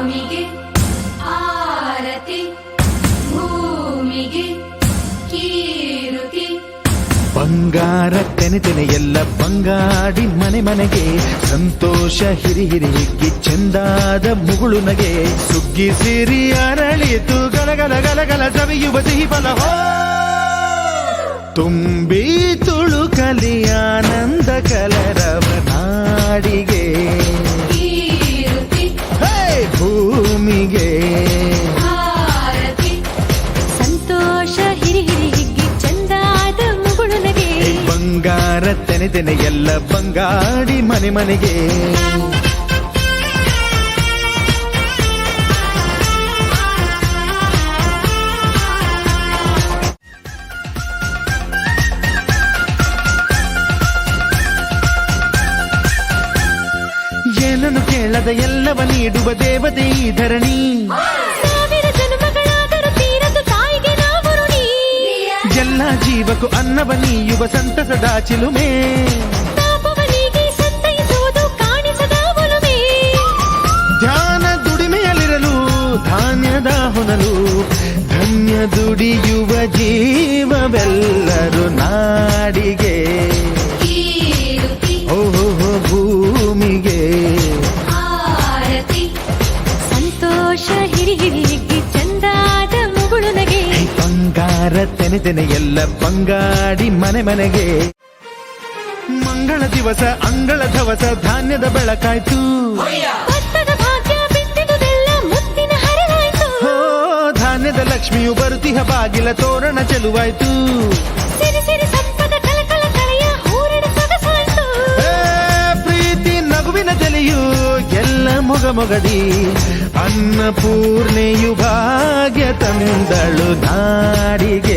ಸ್ವಾಮಿಗೆ ಆರತಿ, ಭೂಮಿಗೆ, ಕೀರುತಿ. ಬಂಗಾರ ತೆನೆ ಎಲ್ಲ ಬಂಗಾಡಿ ಮನೆ ಮನೆಗೆ, ಸಂತೋಷ ಹಿರಿ ಹಿರಿ ಹಿಗ್ಗಿ ಚೆಂದಾದ ಮುಗುಳು ನಗೆ. ಸುಗ್ಗಿ ಸಿರಿ ಅರಳಿತು ಗಲಗಲ ಗಲಗಲ ಸವಿಯುವ ಸಿಹಿ ಬಲ ಹೋ! ಬಂಗಾರ ತೆನೆ ತೆನೆ ಎಲ್ಲ ಬಂಗಾಡಿ ಮನೆ ಮನೆಗೆ. ಏನನ್ನು ಕೇಳದ ಎಲ್ಲವ ನೀಡುವ ದೇವತೆ ಈ ಧರಣಿ. ಎಲ್ಲ ಜೀವಕ್ಕೂ ಅನ್ನವ ನೀಯುವ ಸಂತಸದ ಚಿಲುಮೆ ಧ್ಯಾನ ದುಡಿಮೆಯಲ್ಲಿರಲು ಧಾನ್ಯದ ಹೊನಲು ಧನ್ಯ ದುಡಿಯುವ ಜೀವವೆಲ್ಲರೂ ನಾಡಿಗೆ. ಓಹೋ ಭೂಮಿಗೆ. ಸಂತೋಷ ಹಿರಿ ಹಿರಿ ಬಂಗಾರ ತೆನೆ ತೆನೆ ಎಲ್ಲ ಬಂಗಾಡಿ ಮನೆ ಮನೆಗೆ. ಮಂಗಳ ದಿವಸ ಅಂಗಳ ಧವಸ ಧಾನ್ಯದ ಬೆಳಕಾಯ್ತು. ಧಾನ್ಯದ ಲಕ್ಷ್ಮಿಯು ಬರುತಿಹ ಬಾಗಿಲ ತೋರಣ ಚೆಲುವಾಯ್ತು. ಪ್ರೀತಿ ನಗುವಿನ ಜಲೆಯು ಎಲ್ಲ ಮೊಗ ಮೊಗಡಿ ಅನ್ನಪೂರ್ಣೆಯು ಭಾಗ್ಯ ತಂದಳು ಗಾಡಿಗೆ